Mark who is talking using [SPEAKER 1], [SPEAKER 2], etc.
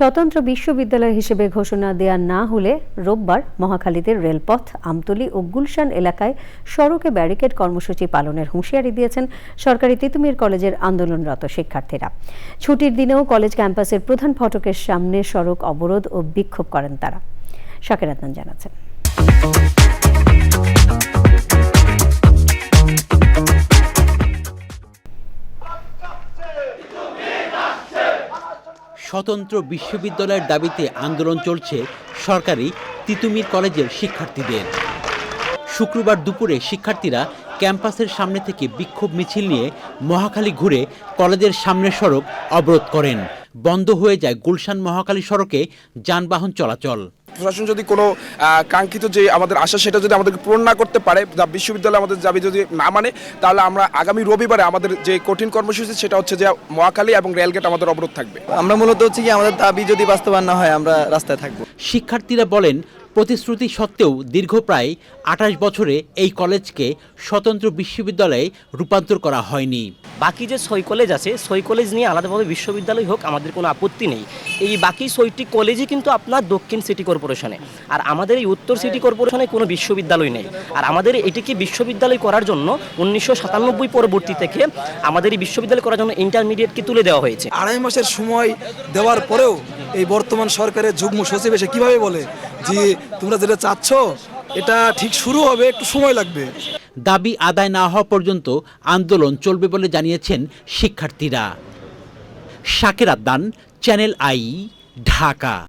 [SPEAKER 1] স্বতন্ত্র বিশ্ববিদ্যালয় হিসেবে ঘোষণা দেয়া না হলে রোববার মহাখালীতে রেলপথ, আমতলি ও গুলশান এলাকায় সড়কে ব্যারিকেড কর্মসূচি পালনের হুঁশিয়ারি দিয়েছেন সরকারি তিতুমির কলেজের আন্দোলনরত শিক্ষার্থীরা। ছুটির দিনেও কলেজ ক্যাম্পাসের প্রধান ফটকের সামনে সড়ক অবরোধ ও বিক্ষোভ করেন তারা। শাকের আদনান জানাচ্ছেন।
[SPEAKER 2] স্বতন্ত্র বিশ্ববিদ্যালয়ের দাবিতে আন্দোলন চলছে সরকারি তিতুমির কলেজের শিক্ষার্থীদের। শুক্রবার দুপুরে শিক্ষার্থীরা ক্যাম্পাসের সামনে থেকে বিক্ষোভ মিছিল নিয়ে মহাখালী ঘুরে কলেজের সামনের সড়ক অবরোধ করেন। বন্ধ হয়ে যায় গুলশান মহাখালী সড়কে যানবাহন চলাচল।
[SPEAKER 3] প্রশাসন যদি কোনো কাঙ্ক্ষিত যে আমাদের আশা সেটা যদি আমাদেরকে পূরণ না করতে পারে যা বিশ্ববিদ্যালয় আমাদের দাবি যদি না মানে তাহলে আমরা আগামী রবিবারে আমাদের যে কঠিন কর্মসূচি সেটা হচ্ছে যে মহাখালী এবং রেলগেট আমাদের অবরোধ থাকবে।
[SPEAKER 4] আমরা মূলত হচ্ছে কি আমাদের দাবি যদি বাস্তবায়ন না হয় আমরা রাস্তায় থাকব।
[SPEAKER 2] শিক্ষার্থীরা বলেন প্রতিশ্রুতি সত্ত্বেও দীর্ঘ প্রায় আঠাশ বছরে এই কলেজকে স্বতন্ত্র বিশ্ববিদ্যালয়ে রূপান্তর করা হয়নি।
[SPEAKER 5] বাকি যে ছয় কলেজ আছে ছয় কলেজ নিয়ে আলাদাভাবে বিশ্ববিদ্যালয় হোক, আমাদের কোনো আপত্তি নেই। এই বাকি ছয়টি কলেজই কিন্তু আপনার দক্ষিণ সিটি কর্পোরেশনে আর আমাদের এই উত্তর সিটি কর্পোরেশনে কোনো বিশ্ববিদ্যালয় নেই। আর আমাদের এটিকে বিশ্ববিদ্যালয় করার জন্য উনিশশো সাতানব্বই পরবর্তী থেকে আমাদের এই বিশ্ববিদ্যালয় করার জন্য ইন্টারমিডিয়েটকে তুলে দেওয়া হয়েছে।
[SPEAKER 6] আড়াই মাসের সময় দেওয়ার পরেও এই বর্তমান সরকারের যুগ্ম সচিব এসে কীভাবে বলে যে তোমরা যেটা চাচ্ছ এটা ঠিক শুরু হবে, একটু সময় লাগবে।
[SPEAKER 2] দাবি আদায় না হওয়া পর্যন্ত আন্দোলন চলবে বলে জানিয়েছেন শিক্ষার্থীরা। শাকের আদান চ্যানেল আই, ঢাকা।